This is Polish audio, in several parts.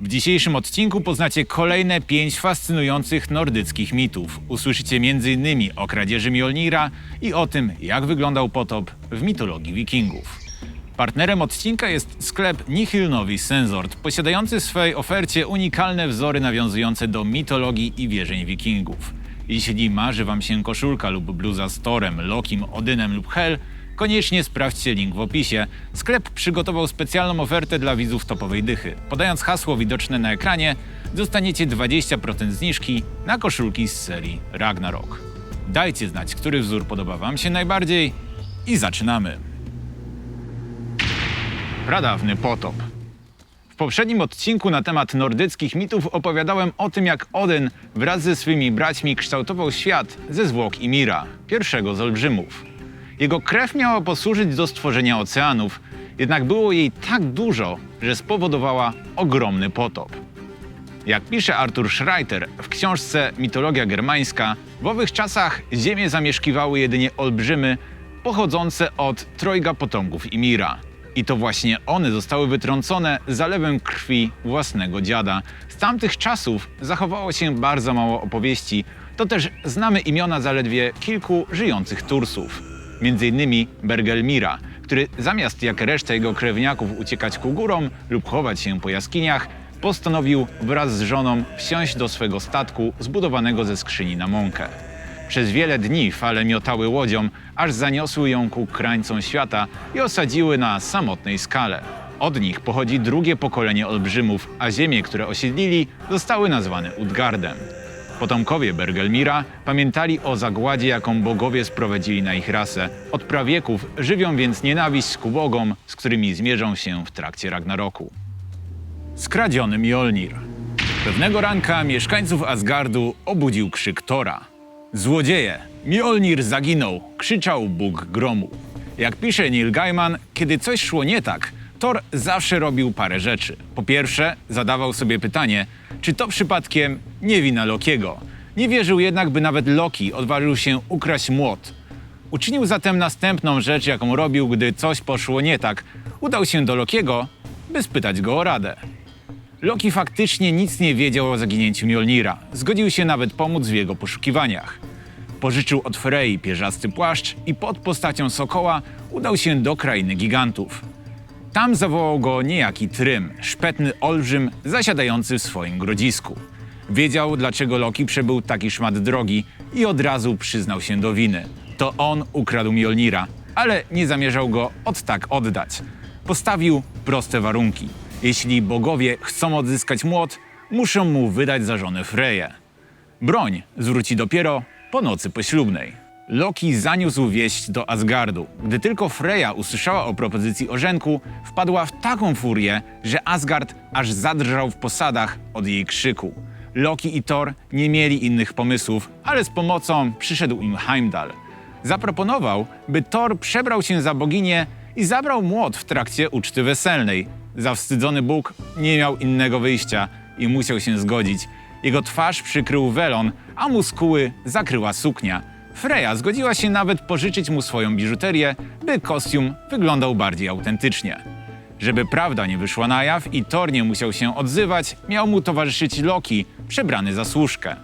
W dzisiejszym odcinku poznacie kolejne pięć fascynujących nordyckich mitów. Usłyszycie m.in. o kradzieży Mjolnira i o tym, jak wyglądał potop w mitologii wikingów. Partnerem odcinka jest sklep Nihil Novi Sensort, posiadający w swojej ofercie unikalne wzory nawiązujące do mitologii i wierzeń wikingów. Jeśli marzy wam się koszulka lub bluza z Torem, Lokim, Odynem lub Hel, koniecznie sprawdźcie link w opisie. Sklep przygotował specjalną ofertę dla widzów topowej dychy. Podając hasło widoczne na ekranie, dostaniecie 20% zniżki na koszulki z serii Ragnarok. Dajcie znać, który wzór podoba wam się najbardziej i zaczynamy. Pradawny potop. W poprzednim odcinku na temat nordyckich mitów opowiadałem o tym, jak Odyn wraz ze swymi braćmi kształtował świat ze zwłok Imira, pierwszego z olbrzymów. Jego krew miała posłużyć do stworzenia oceanów, jednak było jej tak dużo, że spowodowała ogromny potop. Jak pisze Arthur Schreiter w książce Mitologia Germańska, w owych czasach ziemię zamieszkiwały jedynie olbrzymy pochodzące od trojga potomków Imira. I to właśnie one zostały wytrącone zalewem krwi własnego dziada. Z tamtych czasów zachowało się bardzo mało opowieści, to też znamy imiona zaledwie kilku żyjących Tursów. Innymi Bergelmira, który zamiast jak reszta jego krewniaków uciekać ku górom lub chować się po jaskiniach, postanowił wraz z żoną wsiąść do swego statku zbudowanego ze skrzyni na mąkę. Przez wiele dni fale miotały łodzią, aż zaniosły ją ku krańcom świata i osadziły na samotnej skale. Od nich pochodzi drugie pokolenie olbrzymów, a ziemie, które osiedlili, zostały nazwane Utgardem. Potomkowie Bergelmira pamiętali o zagładzie, jaką bogowie sprowadzili na ich rasę. Od prawieków żywią więc nienawiść ku bogom, z którymi zmierzą się w trakcie Ragnaroku. Skradziony Mjolnir. Pewnego ranka mieszkańców Asgardu obudził krzyk Tora. Złodzieje! Mjolnir zaginął! krzyczał Bóg gromu. Jak pisze Neil Gaiman, kiedy coś szło nie tak, Thor zawsze robił parę rzeczy. Po pierwsze, zadawał sobie pytanie, czy to przypadkiem nie wina Lokiego. Nie wierzył jednak, by nawet Loki odważył się ukraść młot. Uczynił zatem następną rzecz, jaką robił, gdy coś poszło nie tak. Udał się do Lokiego, by spytać go o radę. Loki faktycznie nic nie wiedział o zaginięciu Mjolnira. Zgodził się nawet pomóc w jego poszukiwaniach. Pożyczył od Frey pierzasty płaszcz i pod postacią Sokoła udał się do krainy gigantów. Tam zawołał go niejaki Trym, szpetny olbrzym zasiadający w swoim grodzisku. Wiedział, dlaczego Loki przebył taki szmat drogi i od razu przyznał się do winy. To on ukradł Mjolnira, ale nie zamierzał go od tak oddać. Postawił proste warunki. Jeśli bogowie chcą odzyskać młot, muszą mu wydać za żonę Freję. Broń zwróci dopiero po nocy poślubnej. Loki zaniósł wieść do Asgardu. Gdy tylko Freya usłyszała o propozycji orzenku, wpadła w taką furię, że Asgard aż zadrżał w posadach od jej krzyku. Loki i Thor nie mieli innych pomysłów, ale z pomocą przyszedł im Heimdall. Zaproponował, by Thor przebrał się za boginię i zabrał młot w trakcie uczty weselnej. Zawstydzony Bóg nie miał innego wyjścia i musiał się zgodzić. Jego twarz przykrył welon, a muskuły zakryła suknia. Freya zgodziła się nawet pożyczyć mu swoją biżuterię, by kostium wyglądał bardziej autentycznie. Żeby prawda nie wyszła na jaw i Thor nie musiał się odzywać, miał mu towarzyszyć Loki, przebrany za służkę.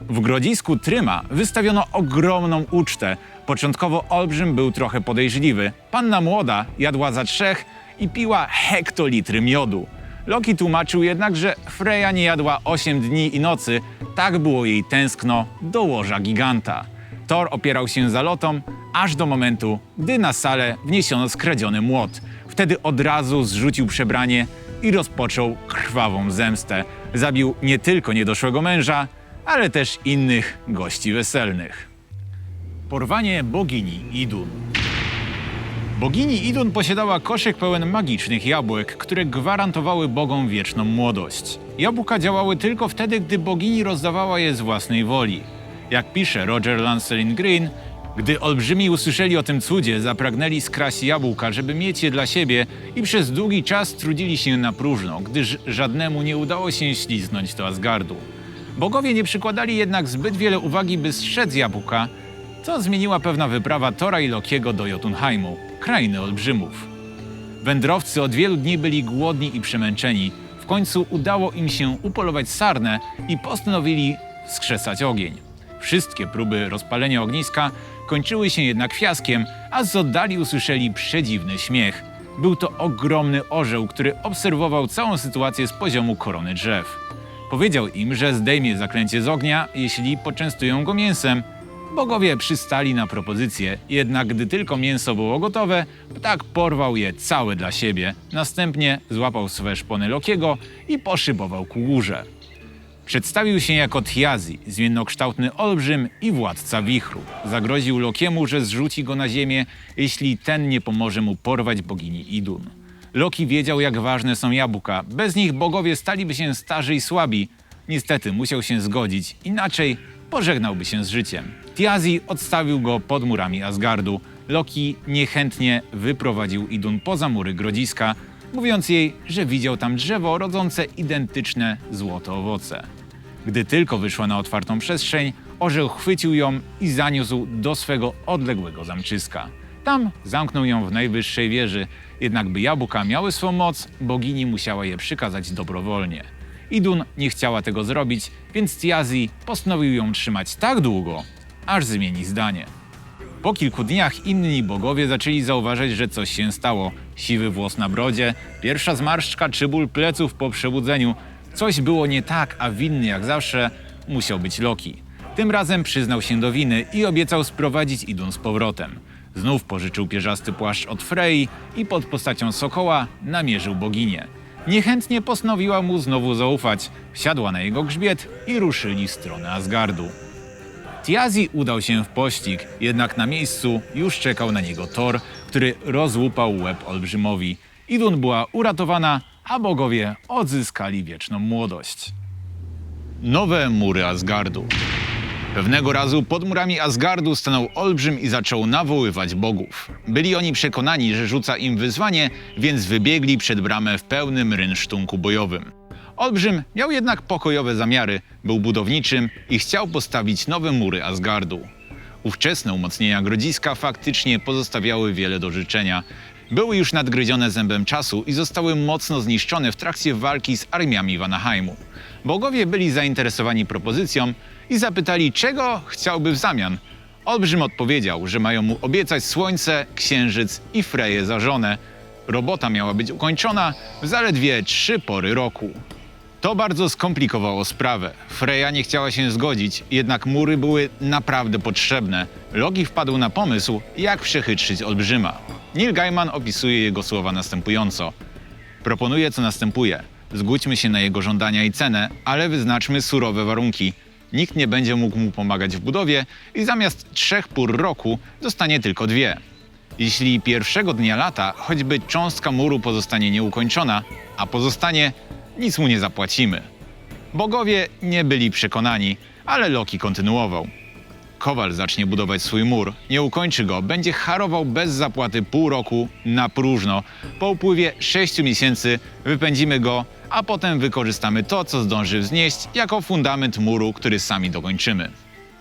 W grodzisku Tryma wystawiono ogromną ucztę. Początkowo Olbrzym był trochę podejrzliwy. Panna młoda jadła za trzech i piła hektolitry miodu. Loki tłumaczył jednak, że Freya nie jadła 8 dni i nocy, tak było jej tęskno do łoża giganta. Thor opierał się zalotom, aż do momentu, gdy na salę wniesiono skradziony młot. Wtedy od razu zrzucił przebranie i rozpoczął krwawą zemstę. Zabił nie tylko niedoszłego męża, ale też innych gości weselnych. Porwanie bogini Idun. Bogini Idun posiadała koszyk pełen magicznych jabłek, które gwarantowały bogom wieczną młodość. Jabłka działały tylko wtedy, gdy bogini rozdawała je z własnej woli. Jak pisze Roger Lancelin Green, gdy olbrzymi usłyszeli o tym cudzie, zapragnęli skraść jabłka, żeby mieć je dla siebie i przez długi czas trudzili się na próżno, gdyż żadnemu nie udało się śliznąć do Asgardu. Bogowie nie przykładali jednak zbyt wiele uwagi, by strzec jabłka, co zmieniła pewna wyprawa Tora i Lokiego do Jotunheimu, krainy olbrzymów. Wędrowcy od wielu dni byli głodni i przemęczeni. W końcu udało im się upolować sarnę i postanowili skrzesać ogień. Wszystkie próby rozpalenia ogniska kończyły się jednak fiaskiem, a z oddali usłyszeli przedziwny śmiech. Był to ogromny orzeł, który obserwował całą sytuację z poziomu korony drzew. Powiedział im, że zdejmie zaklęcie z ognia, jeśli poczęstują go mięsem. Bogowie przystali na propozycję, jednak gdy tylko mięso było gotowe, ptak porwał je całe dla siebie. Następnie złapał swe szpony Lokiego i poszybował ku górze. Przedstawił się jako Tiazi, zmiennokształtny olbrzym i władca wichru. Zagroził Lokiemu, że zrzuci go na ziemię, jeśli ten nie pomoże mu porwać bogini Idun. Loki wiedział, jak ważne są jabłka. Bez nich bogowie staliby się starzy i słabi. Niestety musiał się zgodzić, inaczej pożegnałby się z życiem. Tiazi odstawił go pod murami Asgardu. Loki niechętnie wyprowadził Idun poza mury grodziska, mówiąc jej, że widział tam drzewo rodzące identyczne złote owoce. Gdy tylko wyszła na otwartą przestrzeń, orzeł chwycił ją i zaniósł do swego odległego zamczyska. Tam zamknął ją w najwyższej wieży, jednak by jabłka miały swą moc, bogini musiała je przykazać dobrowolnie. Idun nie chciała tego zrobić, więc Tiazi postanowił ją trzymać tak długo, aż zmieni zdanie. Po kilku dniach inni bogowie zaczęli zauważać, że coś się stało. Siwy włos na brodzie, pierwsza zmarszczka czy ból pleców po przebudzeniu. Coś było nie tak, a winny jak zawsze musiał być Loki. Tym razem przyznał się do winy i obiecał sprowadzić Idun z powrotem. Znów pożyczył pierzasty płaszcz od Frey i pod postacią sokoła namierzył boginię. Niechętnie postanowiła mu znowu zaufać, wsiadła na jego grzbiet i ruszyli w stronę Asgardu. Tiazi udał się w pościg, jednak na miejscu już czekał na niego Thor, który rozłupał łeb olbrzymowi. Idun była uratowana, a bogowie odzyskali wieczną młodość. Nowe mury Asgardu. Pewnego razu pod murami Asgardu stanął olbrzym i zaczął nawoływać bogów. Byli oni przekonani, że rzuca im wyzwanie, więc wybiegli przed bramę w pełnym rynsztunku bojowym. Olbrzym miał jednak pokojowe zamiary, był budowniczym i chciał postawić nowe mury Asgardu. Ówczesne umocnienia grodziska faktycznie pozostawiały wiele do życzenia. Były już nadgryzione zębem czasu i zostały mocno zniszczone w trakcie walki z armiami Vanaheimu. Bogowie byli zainteresowani propozycją i zapytali, czego chciałby w zamian. Olbrzym odpowiedział, że mają mu obiecać słońce, księżyc i freję za żonę. Robota miała być ukończona w zaledwie trzy pory roku. To bardzo skomplikowało sprawę. Freya nie chciała się zgodzić, jednak mury były naprawdę potrzebne. Loki wpadł na pomysł, jak przechytrzyć olbrzyma. Neil Gaiman opisuje jego słowa następująco. Proponuje co następuje. Zgódźmy się na jego żądania i cenę, ale wyznaczmy surowe warunki. Nikt nie będzie mógł mu pomagać w budowie i zamiast trzech pór roku dostanie tylko dwie. Jeśli pierwszego dnia lata choćby cząstka muru pozostanie nieukończona, a pozostanie, nic mu nie zapłacimy. Bogowie nie byli przekonani, ale Loki kontynuował. Kowal zacznie budować swój mur, nie ukończy go, będzie harował bez zapłaty pół roku na próżno. Po upływie sześciu miesięcy wypędzimy go, a potem wykorzystamy to, co zdąży wznieść, jako fundament muru, który sami dokończymy.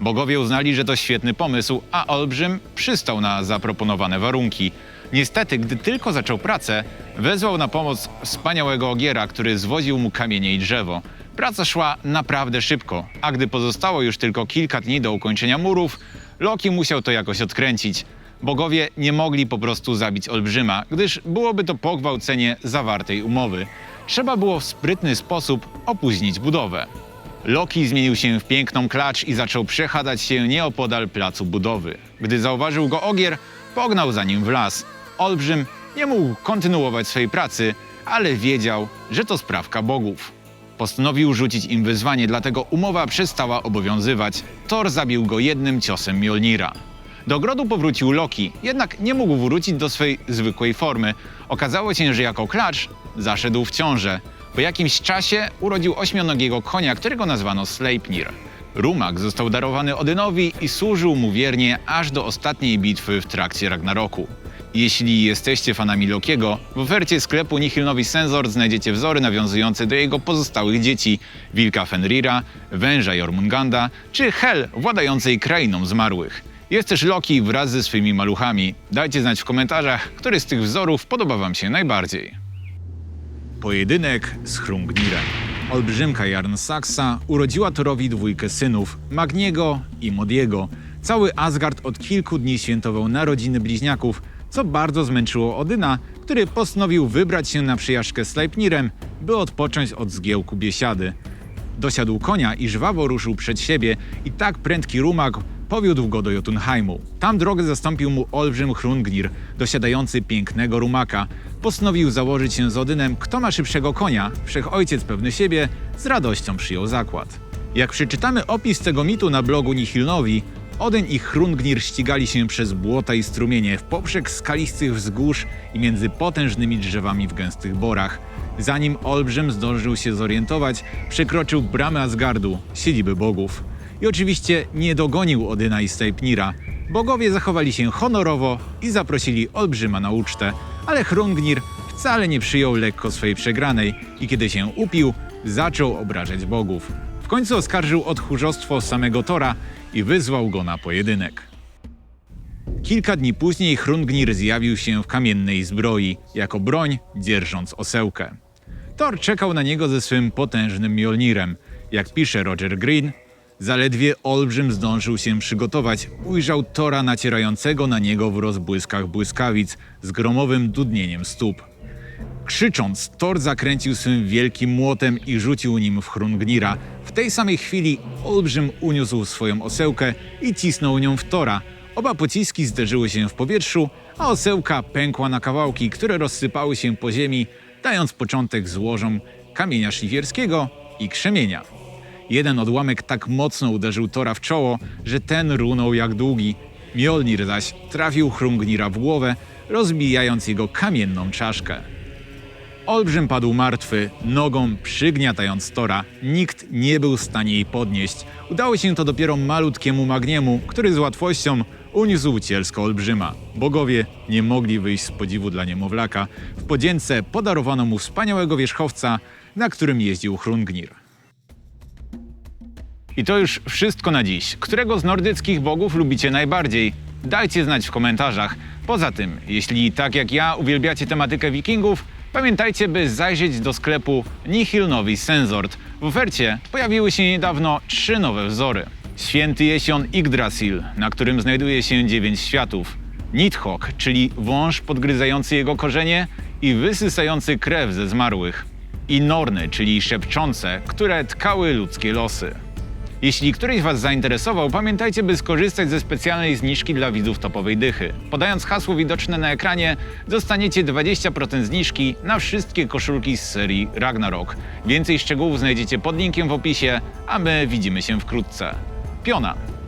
Bogowie uznali, że to świetny pomysł, a Olbrzym przystał na zaproponowane warunki. Niestety, gdy tylko zaczął pracę, wezwał na pomoc wspaniałego ogiera, który zwoził mu kamienie i drzewo. Praca szła naprawdę szybko, a gdy pozostało już tylko kilka dni do ukończenia murów, Loki musiał to jakoś odkręcić. Bogowie nie mogli po prostu zabić Olbrzyma, gdyż byłoby to pogwałcenie zawartej umowy. Trzeba było w sprytny sposób opóźnić budowę. Loki zmienił się w piękną klacz i zaczął przechadzać się nieopodal placu budowy. Gdy zauważył go ogier, pognał za nim w las. Olbrzym nie mógł kontynuować swojej pracy, ale wiedział, że to sprawka bogów. Postanowił rzucić im wyzwanie, dlatego umowa przestała obowiązywać. Thor zabił go jednym ciosem Mjolnira. Do ogrodu powrócił Loki, jednak nie mógł wrócić do swej zwykłej formy. Okazało się, że jako klacz zaszedł w ciążę. Po jakimś czasie urodził ośmionogiego konia, którego nazwano Sleipnir. Rumak został darowany Odynowi i służył mu wiernie aż do ostatniej bitwy w trakcie Ragnaroku. Jeśli jesteście fanami Lokiego, w ofercie sklepu Nihilnowi Sensor znajdziecie wzory nawiązujące do jego pozostałych dzieci Wilka Fenrira, Węża Jormunganda czy Hel władającej krainą zmarłych. Jest też Loki wraz ze swymi maluchami. Dajcie znać w komentarzach, który z tych wzorów podoba wam się najbardziej. Pojedynek z Hrungnirem. Olbrzymka Jarnsaksa urodziła Thorowi dwójkę synów, Magniego i Modiego. Cały Asgard od kilku dni świętował narodziny bliźniaków, co bardzo zmęczyło Odyna, który postanowił wybrać się na przyjażdżkę z Sleipnirem, by odpocząć od zgiełku biesiady. Dosiadł konia i żwawo ruszył przed siebie i tak prędki rumak powiódł go do Jotunheimu. Tam drogę zastąpił mu olbrzym Hrungnir, dosiadający pięknego rumaka. Postanowił założyć się z Odynem, kto ma szybszego konia. Wszechojciec pewny siebie z radością przyjął zakład. Jak przeczytamy opis tego mitu na blogu Nihilnowi, Odyn i Hrungnir ścigali się przez błota i strumienie w poprzek skalistych wzgórz i między potężnymi drzewami w gęstych borach. Zanim Olbrzym zdążył się zorientować, przekroczył bramę Asgardu, siedziby bogów. I oczywiście nie dogonił Odyna i Sleipnira. Bogowie zachowali się honorowo i zaprosili Olbrzyma na ucztę, ale Hrungnir wcale nie przyjął lekko swojej przegranej i kiedy się upił, zaczął obrażać bogów. Końcu oskarżył o tchórzostwo samego Tora i wyzwał go na pojedynek. Kilka dni później Hrungnir zjawił się w kamiennej zbroi, jako broń dzierżąc osełkę. Thor czekał na niego ze swym potężnym Mjolnirem. Jak pisze Roger Green, zaledwie Olbrzym zdążył się przygotować, ujrzał Tora nacierającego na niego w rozbłyskach błyskawic z gromowym dudnieniem stóp. Krzycząc, Thor zakręcił swym wielkim młotem i rzucił nim w Hrungnira. W tej samej chwili Olbrzym uniósł swoją osełkę i cisnął nią w Tora. Oba pociski zderzyły się w powietrzu, a osełka pękła na kawałki, które rozsypały się po ziemi, dając początek złożom kamienia szlifierskiego i krzemienia. Jeden odłamek tak mocno uderzył Tora w czoło, że ten runął jak długi. Mjolnir zaś trafił Hrungnira w głowę, rozbijając jego kamienną czaszkę. Olbrzym padł martwy, nogą przygniatając Tora. Nikt nie był w stanie jej podnieść. Udało się to dopiero malutkiemu Magniemu, który z łatwością uniósł cielsko Olbrzyma. Bogowie nie mogli wyjść z podziwu dla niemowlaka. W podzięce podarowano mu wspaniałego wierzchowca, na którym jeździł Hrungnir. I to już wszystko na dziś. Którego z nordyckich bogów lubicie najbardziej? Dajcie znać w komentarzach. Poza tym, jeśli tak jak ja uwielbiacie tematykę wikingów, pamiętajcie, by zajrzeć do sklepu Nihil Novi Sensort. W ofercie pojawiły się niedawno trzy nowe wzory. Święty Jesion Yggdrasil, na którym znajduje się dziewięć światów. Nidhogg, czyli wąż podgryzający jego korzenie i wysysający krew ze zmarłych. I Norny, czyli szepczące, które tkały ludzkie losy. Jeśli któryś Was zainteresował, pamiętajcie, by skorzystać ze specjalnej zniżki dla widzów topowej dychy. Podając hasło widoczne na ekranie, dostaniecie 20% zniżki na wszystkie koszulki z serii Ragnarok. Więcej szczegółów znajdziecie pod linkiem w opisie, a my widzimy się wkrótce. Piona!